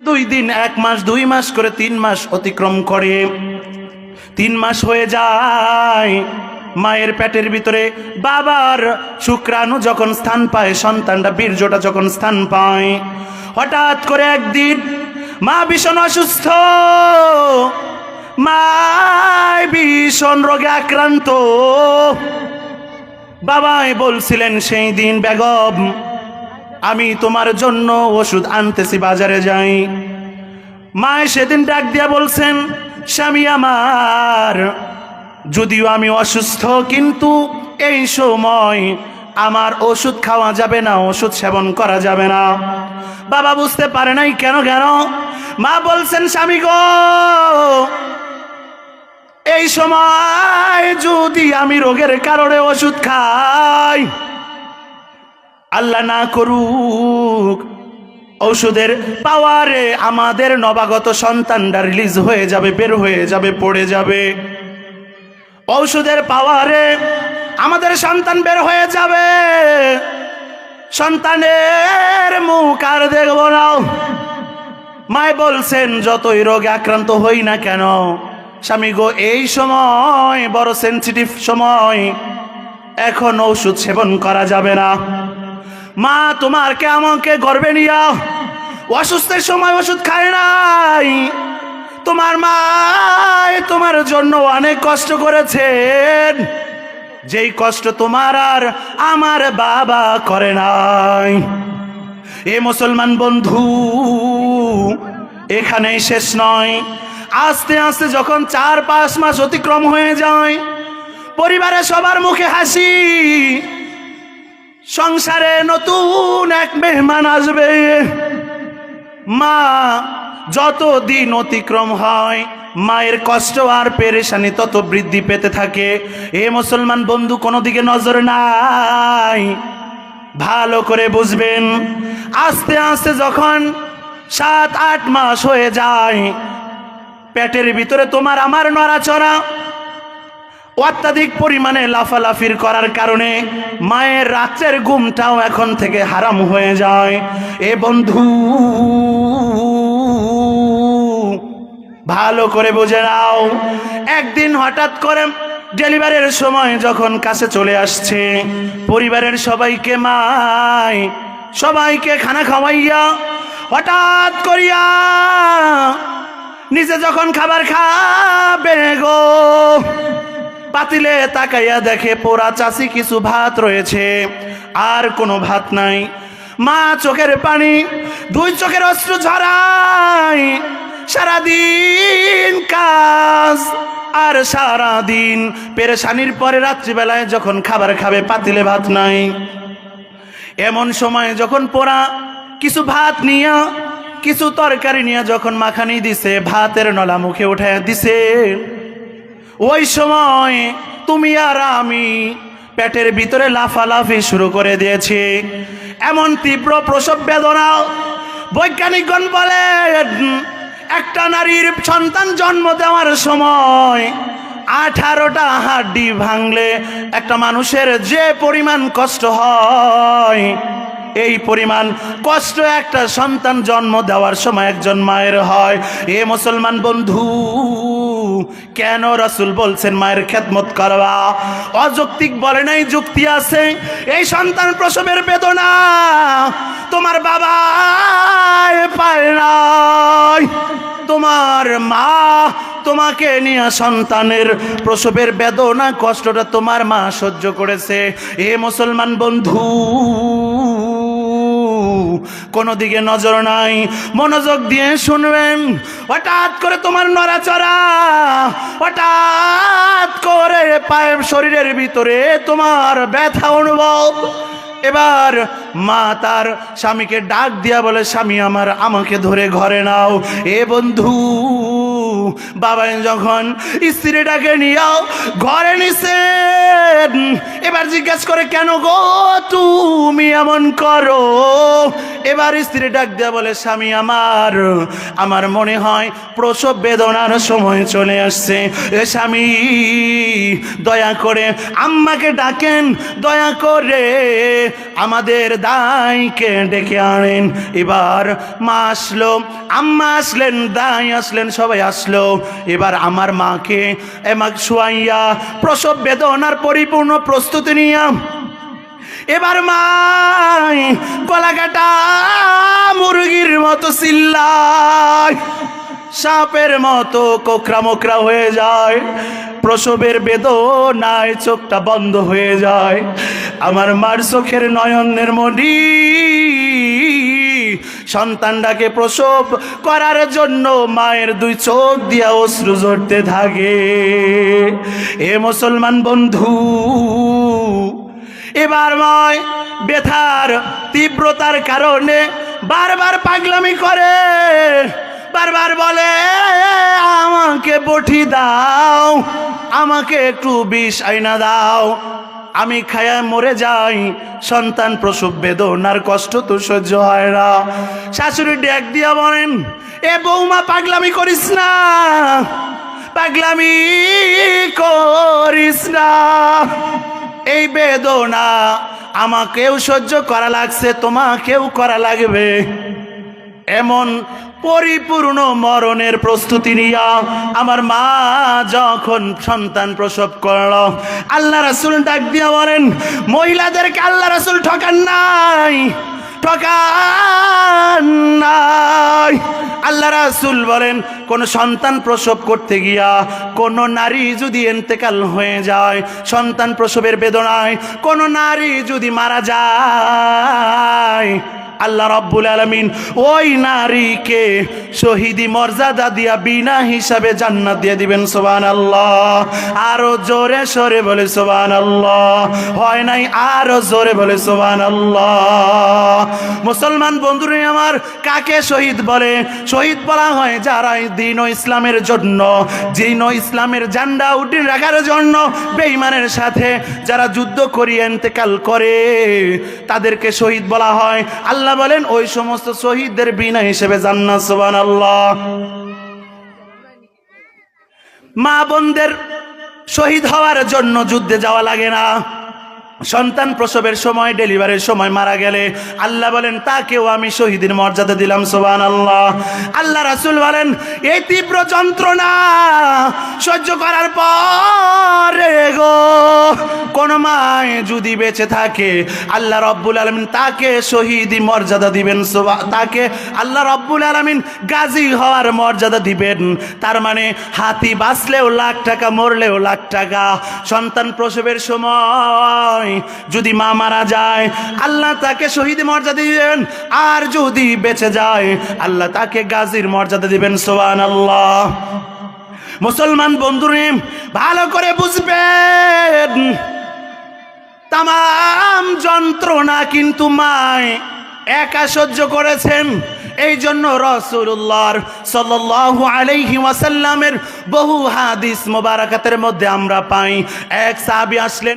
দুই দিন, এক মাস, দুই মাস করে তিন মাস অতিক্রম করে। তিন মাস হয়ে যায়, মায়ের পেটের ভিতরে বাবার শুক্রাণু যখন স্থান পায়, সন্তানটা বীর্যটা যখন স্থান পায়, হঠাৎ করে একদিন মা ভীষণ অসুস্থ। মা ভীষণ রোগে আক্রান্ত। বাবাই বলছিলেন, সেই দিন বেগম আমি তোমার জন্য ওষুধ আনতেছি বাজারে যাই। মায় সেদিন ডাক দিয়া বলছেন, স্বামী আমার, যদিও আমি অসুস্থ, কিন্তু এই সময় আমার ওষুধ খাওয়া যাবে না, ওষুধ সেবন করা যাবে না। বাবা বুঝতে পারে নাই, কেন কেন? মা বলছেন, স্বামী গো, এই সময় যদি আমি রোগের কারণে ওষুধ খাই আল্লাহ না করুক, ঔষধের পাওয়ারে আমাদের নবাগত সন্তানটা রিলিজ হয়ে যাবে, বের হয়ে যাবে, পড়ে যাবে। ঔষধের পাওয়ারে আমাদের সন্তান বের হয়ে যাবে। সন্তানের মুখ আর দেখব না। মায় বলছেন, যতই রোগে আক্রান্ত হই না কেন, স্বামী গো, এই সময়, বড় সেন্সিটিভ সময়, এখন ঔষধ সেবন করা যাবে না। মা, তোমার কে আমাকে গর্বে নিয়া অসুস্থের সময় ওষুধ খায় নাই। তোমার মা তোমার জন্য অনেক কষ্ট করেছেন। যেই কষ্ট তোমার আর আমার বাবা করে নাই। এ মুসলমান বন্ধু, এখানেই শেষ নয়। আস্তে আস্তে যখন চার পাঁচ মাস অতিক্রম হয়ে যায় পরিবারে সবার মুখে হাসি সংসারে নতুন এক মেহমান আসবে। মা যত দিন অতিক্রম হয়, মায়ের কষ্ট আর পেরেশানি তত বৃদ্ধি পেতে থাকে। এ মুসলমান বন্ধু কোনো দিকে নজর নাই। ভালো করে বুঝবেন, আস্তে আস্তে যখন সাত আট মাস হয়ে যায়, পেটের ভিতরে তোমার আমার নড়াচড়া অত্যাধিক পরিমাণে লাফালাফির করার কারণে মায়ের রাত্রের ঘুমটাও এখন থেকে হারাম হয়ে যায়। এ বন্ধু, ভালো করে বুঝে নাও। একদিন হঠাৎ করে ডেলিভারির সময় যখন কাছে চলে আসছে, পরিবারের সবাইকে মাই, সবাইকে খানা খাওয়াইয়া হঠাৎ করিয়া নিজে যখন খাবার খাবে গো পাতিলে তাকাইয়া দেখে পোড়া চাষি কিছু ভাত রয়েছে। আর কোনো ভাত নাই। মা চোখের পানি, দুই চোখের অস্ত্র ঝরায়। সারাদিন কাজ আর সারাদিন পেরেশানির পরে রাত্রিবেলায় যখন খাবার খাবে, পাতিলে ভাত নাই। এমন সময় যখন পোড়া কিছু ভাত নিয়া, কিছু তরকারি নিয়ে যখন মাখানি দিছে, ভাতের নলা মুখে উঠে দিছে। ওই সময় তুমি আর আমি পেটের ভিতরে লাফালাফি শুরু করে দিয়েছি। এমন তীব্র প্রসব বেদনা বৈজ্ঞানিকগণ বলেন, একটা নারীর সন্তান জন্ম দেওয়ার সময় আঠারোটা হাড্ডি ভাঙলে একটা মানুষের যে পরিমাণ কষ্ট হয়, এই পরিমাণ কষ্ট একটা সন্তান জন্ম দেওয়ার সময় একজন মায়ের হয়। এ মুসলমান বন্ধু কেন রাসুল বলছেন মায়ের খেদমত করবা? অযৌক্তিক বলে নাই, যুক্তি আছে? এই সন্তান প্রসবের বেদনা তোমার বাবা পায় নাই। তোমার মা তোমাকে নিয়ে সন্তানের প্রসবের বেদনা, কষ্টটা তোমার মা সহ্য করেছে। এ মুসলমান বন্ধু কোনো দিকে নজর নাই। মনোযোগ দিয়ে শুনবেন। হঠাৎ করে তোমার নড়াচড়া, হঠাৎ করে পায়ে শরীরের ভিতরে তোমার ব্যথা অনুভব। এবার মা তার স্বামীকে ডাক দিয়া বলে, স্বামী আমার, আমাকে ধরে ঘরে নাও। এ বন্ধু বাবাই যখন স্ত্রীটাকে নিয়েও ঘরে নিছেন এবার জিজ্ঞাসা করে, কেন গো তুমি এমন করো? এবার স্ত্রী ডাক দেয়া বলে, স্বামী আমার আমার মনে হয় প্রসব বেদনার সময় চলে আসছে। এ স্বামী, দয়া করে আম্মাকে ডাকেন, দয়া করে আমাদের দাইকে ডেকে আনেন। এবার মা আসলো, আম্মা আসলেন, দাই আসলেন, সবাই আসলো। এবার আমার মাকে এমাক শুয়াইয়া প্রসব বেদনার পরিপূর্ণ প্রস্তুতি নিয়ে এবার মাই গলা কাটা মুরগির মতো চিল্লায় সাপের মতো কোকরা মোকরা হয়ে যায়, প্রসবের বেদনায় চোখটা বন্ধ হয়ে যায়। আমার মার চোখের নয়নের মনি সন্তানটাকে প্রসব করার জন্য মায়ের দুই চোখ দিয়া অশ্রু ঝরতে থাকে। এ মুসলমান বন্ধু, এবার ময় ব্যথার তীব্রতার কারণে বারবার পাগলামি করে। বারবার বলে, আমাকে বটি দাও, আমাকে একটু বিষ আইনা দাও। আমি খায়া মরে যাই, সন্তান প্রসব বেদনার কষ্ট তো সহ্য হয় না। শাশুড়ি ডেক দিয়া বলেন, এ বৌমা, পাগলামি করিস না, পাগলামি করিস না। এই বেদনা আমাকেও সহ্য করা লাগছে, তোমাকেও করা লাগবে। এমন পরিপূর্ণ মরণের প্রস্তুতি নিয়া আমার মা যখন সন্তান প্রসব করল, আল্লাহ রাসুল ডাক দিয়া বলেন, মহিলাদেরকে আল্লাহ রাসুল ঠকান নাই ঠকান নাই। আল্লাহ রাসুল বলেন, কোন সন্তান প্রসব করতে গিয়া কোন নারী যদি এন্তেকাল হয়ে যায়, সন্তান প্রসবের বেদনায় কোন নারী যদি মারা যায় আল্লাহ রব্বুল আলমিন ওই নারীকে শহীদি মর্যাদা দিয়া বিনা হিসাবে জান্নাত দিয়ে দিবেন সোবান আল্লাহ আরও জোরে সরে বলে সোবান আল্লাহ হয় নাই, আরও জোরে বলে সোবান আল্লাহ মুসলমান বন্ধুরে আমার, কাকে শহীদ বলে? শহীদ বলা হয় যারা দিন ও ইসলামের জন্য, দিন ও ইসলামের জান্ডা উঠিয়ে রাখার জন্য বেঈমানের সাথে যারা যুদ্ধ করিয়ে এন্তেকাল করে, তাদেরকে শহীদ বলা হয় আল্লাহ বলেন, ওই সমস্ত শহীদদের বিনা হিসেবে জান্নাত, সুবহানাল্লাহ। মা বোনদের শহীদ হওয়ার জন্য যুদ্ধে যাওয়া লাগে না। সন্তান প্রসবের সময়, ডেলিভারির সময় মারা গেলে আল্লাহ বলেন, তাকেও আমি শহীদের মর্যাদা দিলাম সোবান আল্লাহ আল্লাহ রাসুল বলেন, এই তীব্র যন্ত্রণা সহ্য করার পরে গো মায় যদি বেঁচে থাকে, আল্লাহ রব্বুল আলমিন তাকে শহীদি মর্যাদা দিবেন তাকে আল্লাহ রব্বুল আলমিন গাজী হওয়ার মর্যাদা দিবেন। তার মানে হাতি বাঁচলেও লাখ টাকা, মরলেও লাখ টাকা। সন্তান প্রসবের সময় যদি মা মারা যায়, আল্লাহ তাকে শহীদ মর্যাদা দিবেন। আর যদি বেঁচে যায়, আল্লাহ তাকে গাজীর মর্যাদা দিবেন সোয়ান আল্লাহ মুসলমান বন্ধুরে, ভালো করে বুঝবেন। যন্ত্রণা কিন্তু মায়। একা সহ্য করেছেন। এই জন্য রসুল্লাহর সাল্লু আলাইহি ওয়াসাল্লামের বহু হাদিস মোবারকাতের মধ্যে আমরা পাই। এক সাহাবি আসলেন